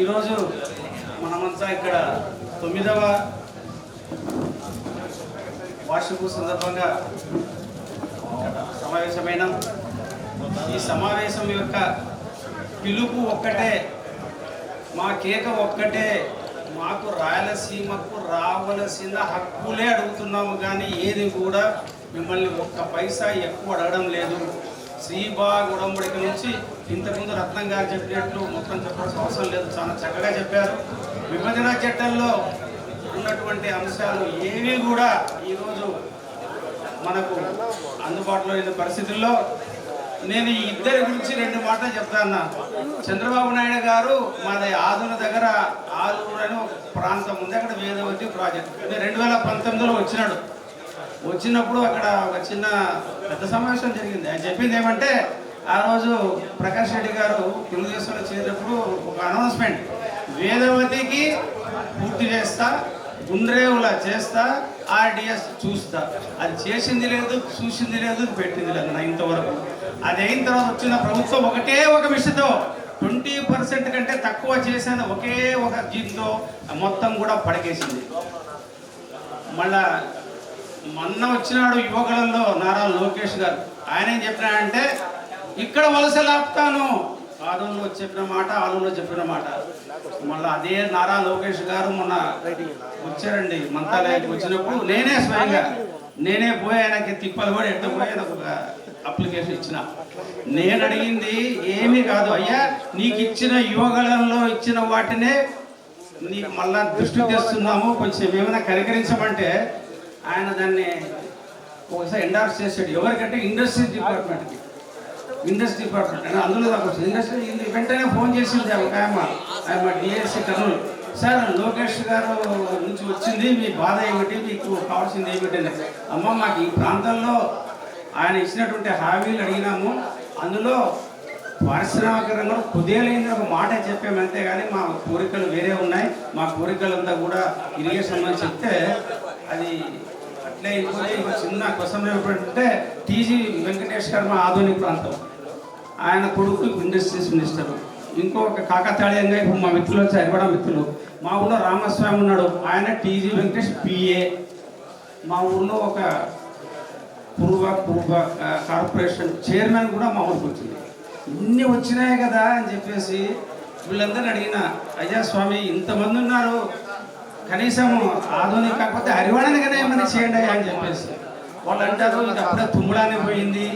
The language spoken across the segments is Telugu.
ఈరోజు మనమంతా ఇక్కడ తొమ్మిదవ వార్షిక సందర్భంగా సమావేశమైన ఈ సమావేశం యొక్క పిలుపు ఒక్కటే మా కేక ఒక్కటే మాకు రాయలసీమకు రావలసిన హక్కులే అడుగుతున్నాము కానీ ఏది కూడా మిమ్మల్ని ఒక్క పైసా ఎక్కువ అడగడం లేదు. శ్రీబాగ్ ఉడంబడిక నుంచి ఇంతకుముందు రత్నం గారు చెప్పినట్లు మొత్తం చెప్పాల్సిన అవసరం లేదు. చాలా చక్కగా చెప్పారు. విభజన చట్టంలో ఉన్నటువంటి అంశాలు ఏవి కూడా ఈరోజు మనకు అందుబాటులో లేని పరిస్థితుల్లో నేను ఈ ఇద్దరి గురించి రెండు మాటలు చెప్తాను చంద్రబాబు నాయుడు గారు మాది ఆదుల దగ్గర ఆలూరు అనే ఒక ప్రాంతం ఉంది. అక్కడ వేదవతి ప్రాజెక్ట్. రెండు వేల పంతొమ్మిదిలో వచ్చినాడు. వచ్చినప్పుడు అక్కడ ఒక చిన్న పెద్ద సమావేశం జరిగింది. ఆయన చెప్పింది ఏమంటే ఆ రోజు ప్రకాష్ రెడ్డి గారు తెలుగుదేశంలో చేరినప్పుడు ఒక అనౌన్స్మెంట్ వేదవతికి పూర్తి చేస్తా గుండ్రేవులా చేస్తా ఆర్డిఎస్ చూస్తా. అది చేసింది లేదు చూసింది లేదు పెట్టింది లేదు నా ఇంతవరకు. అది అయిన తర్వాత వచ్చిన ప్రభుత్వం ఒకటే ఒక విషయంతో ట్వంటీ పర్సెంట్ కంటే తక్కువ చేసిన ఒకే ఒక దీంతో మొత్తం కూడా పడకేసింది. మళ్ళా మొన్న వచ్చినాడు యువకులలో నారా లోకేష్ గారు. ఆయన ఏం చెప్పినాడంటే ఇక్కడ వలస లాపుతాను. ఆరులో చెప్పిన మాట ఆరులో చెప్పిన మాట. మళ్ళీ అదే నారా లోకేష్ గారు మొన్న వచ్చారండి మంత్రాలయానికి వచ్చినప్పుడు. నేనే స్వయంగా నేనే పోయి ఆయనకి తిప్పలు కూడా ఎట్ట పోయి ఒక అప్లికేషన్ ఇచ్చిన. నేను అడిగింది ఏమీ కాదు. అయ్యా నీకు ఇచ్చిన యువగలంలో ఇచ్చిన వాటినే నీకు మళ్ళా దృష్టి తెస్తున్నాము. కొంచెం ఏమైనా కనికరించమంటే ఆయన దాన్ని ఒకసారి ఎండార్స్ చేశాడు. ఎవరికంటే ఇండస్ట్రీ డిపార్ట్మెంట్కి ఇండస్ట్రీ డిపార్ట్మెంట్ అంటే అందులో దాకా వచ్చింది ఇండస్ట్రీ వెంటనే ఫోన్ చేసింది ఒక ఆయమ ఆయమ డిఎస్సి కర్నూలు. సార్ లోకేష్ గారు నుంచి వచ్చింది మీ బాధ ఏమిటి? మీకు కావాల్సింది ఏమిటి? అని. అమ్మ మాకు ఈ ప్రాంతంలో ఆయన ఇచ్చినటువంటి హామీలు అడిగినాము. అందులో పారిశ్రామికరంగా కుదేలైంది ఒక మాట చెప్పాము. అంతేగాని మా కోరికలు వేరే ఉన్నాయి. మా కోరికలంతా కూడా ఇరిగేషన్ అని చెప్తే అది అంటే ఇంకో చిన్న క్వశ్చన్ ఏమిటంటే టీజీ వెంకటేష్ శర్మ ఆధునిక ప్రాంతం. ఆయన కొడుకు ఇండస్ట్రీస్ మినిస్టర్. ఇంకొక కాకతాళీయంగా ఇప్పుడు మా మిత్రులు వచ్చి కూడా మిత్రులు. మా ఊళ్ళో రామస్వామి ఉన్నాడు. ఆయన టీజీ వెంకటేష్ పిఏ. మా ఊళ్ళో ఒక పూర్వ పూర్వ కార్పొరేషన్ చైర్మన్ కూడా మా ఊరికి వచ్చింది. ఇన్ని వచ్చినాయి కదా అని చెప్పేసి వీళ్ళందరిని అడిగిన అయ్యా స్వామి ఇంతమంది ఉన్నారు. కనీసం ఆధునిక కాకపోతే హరివాణనిగానే ఏమైనా చేయండి అని చెప్పేసి. వాళ్ళు అంటారు ఇది అప్పుడే తుమ్ముడానే పోయింది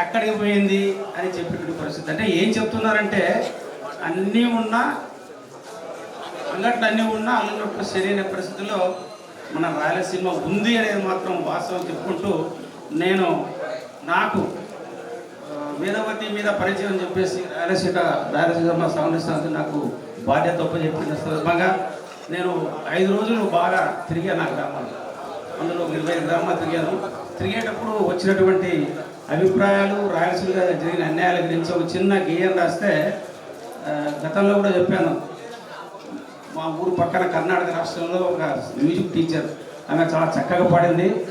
అక్కడికి పోయింది అని చెప్పేటువంటి పరిస్థితి. అంటే ఏం చెప్తున్నారంటే అన్నీ ఉన్నా అంగట్లు అన్నీ ఉన్నా అంగట్లు సరైన పరిస్థితుల్లో మన రాయలసీమ ఉంది అనేది మాత్రం వాస్తవం చెప్పుకుంటూ నేను నాకు ఆ, మీద పరిచయం చెప్పేసి రాయలసీమ రాయలసీమ సంరక్షణ నాకు బాధ్యత ఒప్ప చెప్పిన సందర్భంగా నేను ఐదు రోజులు బాగా తిరిగాను నా గ్రామాలు. అందులో ఇరవై గ్రామాలు తిరిగాను. తిరిగేటప్పుడు వచ్చినటువంటి అభిప్రాయాలు రాయలసీమగా జరిగిన అన్యాయాల గురించి ఒక చిన్న గేయం రాస్తే గతంలో కూడా చెప్పాను. మా ఊరు పక్కన కర్ణాటక రాష్ట్రంలో ఒక మ్యూజిక్ టీచర్. ఆమె చాలా చక్కగా పాడింది.